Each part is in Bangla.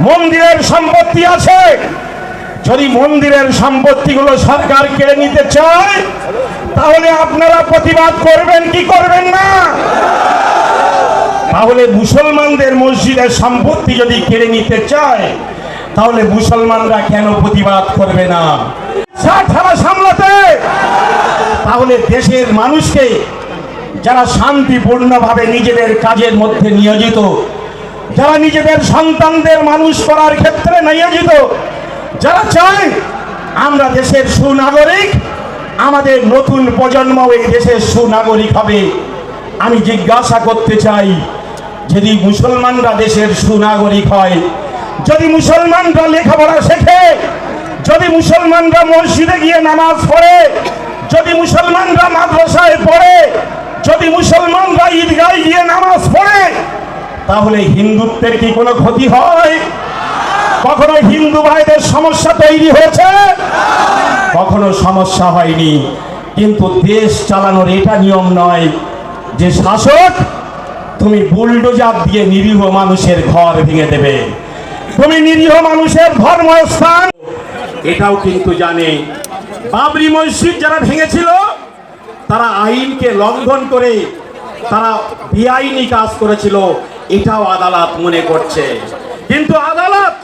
মন্দিরের সম্পত্তি আছে। যদি মন্দিরের সম্পত্তিগুলো সরকার কেড়ে নিতে চায়, তাহলে আপনারা প্রতিবাদ করবেন, কি করবেন না? তাহলে মুসলমানদের মসজিদের সম্পত্তি যদি কেড়ে নিতে চায়, তাহলে মুসলমানরা কেন প্রতিবাদ করবে না? সামলাতে! তাহলে দেশের মানুষকে যারা শান্তিপূর্ণভাবে নিজেদের কাজের মধ্যে নিয়োজিত যারা নিজেদের সন্তানদের মানুষ করার ক্ষেত্রে নিয়োজিত, যারা চায় আমরা দেশের সুনাগরিক, আমাদের নতুন প্রজন্ম এই দেশের সুনাগরিক হবে। আমি জিজ্ঞাসা করতে চাই, যদি মুসলমানরা দেশের সুনাগরিক হয়, যদি মুসলমানরা লেখাপড়া শেখে, যদি মুসলমানরা মসজিদে গিয়ে নামাজ পড়ে, যদি মুসলমানরা মাদ্রাসায় পড়ে, যদি মুসলমানরা ঈদগায় গিয়ে নামাজ পড়ে তাহলে হিন্দুত্বের কি কোনো ক্ষতি হয়? কখনো হিন্দু ভাইদের সমস্যা তৈরি হয়েছে? কখনো সমস্যা হয়নি। কিন্তু দেশ চালানোর এটা নিয়ম নয় যে শাসক, তুমি বুলডোজার দিয়ে নিরীহ মানুষের ঘর ভেঙে দেবে। তুমি নিরীহ মানুষের ধর্মস্থান। এটাও কিন্তু জানে। বাবরি মসজিদ যারা ভেঙেছিল, তারা আইনকে লঙ্ঘন করে তারা বেআইনি কাজ করেছিল। এটাও আদালত মনে করছে। কিন্তু আদালত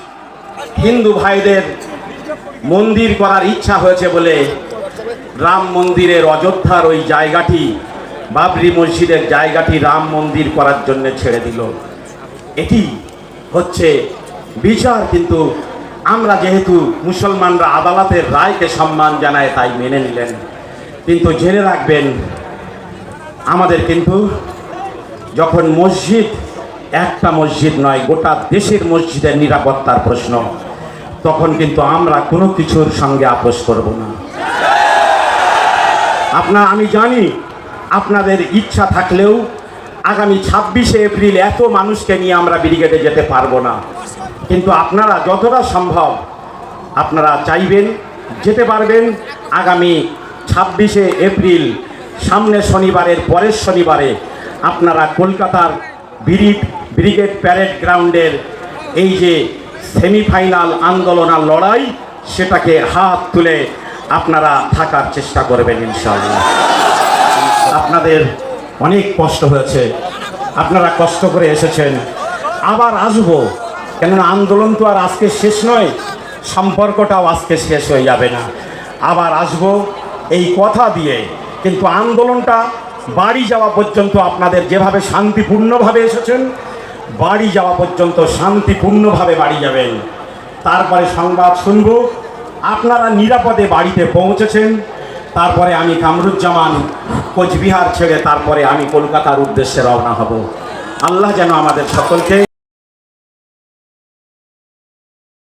হিন্দু ভাইদের মন্দির করার ইচ্ছা হয়েছে বলে রাম মন্দিরের অযোধ্যার ওই জায়গাটি, বাবরি মসজিদের জায়গাটি রাম মন্দির করার জন্য ছেড়ে দিল। এটি হচ্ছে বিচার, কিন্তু আমরা যেহেতু মুসলমানরা আদালতের রায়কে সম্মান জানায়, তাই মেনে নিলেন। কিন্তু জেনে রাখবেন, আমাদের কিন্তু যখন মসজিদ একটা মসজিদ নয়, গোটা দেশের মসজিদের নিরাপত্তার প্রশ্ন। তখন কিন্তু আমরা কোনো কিছুর সঙ্গে আপোষ করব না। আপনার, আমি জানি আপনাদের ইচ্ছা থাকলেও আগামী ছাব্বিশে এপ্রিল এত মানুষকে নিয়ে আমরা ব্রিগেডে যেতে পারব না। কিন্তু আপনারা, যতটা সম্ভব আপনারা চাইবেন, যেতে পারবেন আগামী ছাব্বিশে এপ্রিল, সামনে শনিবারের পরের শনিবারে আপনারা কলকাতার ব্রিগ ব্রিগেড প্যারেড গ্রাউন্ডের এই যে সেমিফাইনাল আন্দোলন আর লড়াই, সেটাকে হাত তুলে আপনারা থাকার চেষ্টা করবেন ইনশাআল্লাহ। আপনাদের অনেক কষ্ট হয়েছে। আপনারা কষ্ট করে এসেছেন। আবার আসব। কেননা আন্দোলন তো আর আজকে শেষ নয়, সম্পর্কটাও আজকে শেষ হয়ে যাবে না। আবার আসব এই কথা দিয়ে। কিন্তু আন্দোলনটা বাড়ি যাওয়া পর্যন্ত আপনাদের যেভাবে শান্তিপূর্ণভাবে এসেছেন বাড়ি যাওয়া পর্যন্ত শান্তিপূর্ণভাবে বাড়ি যাবেন। তারপরে সংবাদ শুনব। আপনারা নিরাপদে বাড়িতে পৌঁছেছেন। তারপরে আমি কামরুজ্জামান কোচবিহার ছেড়ে তারপরে আমি কলকাতার উদ্দেশ্যে রওনা হব। আল্লাহ যেন আমাদের সকলকে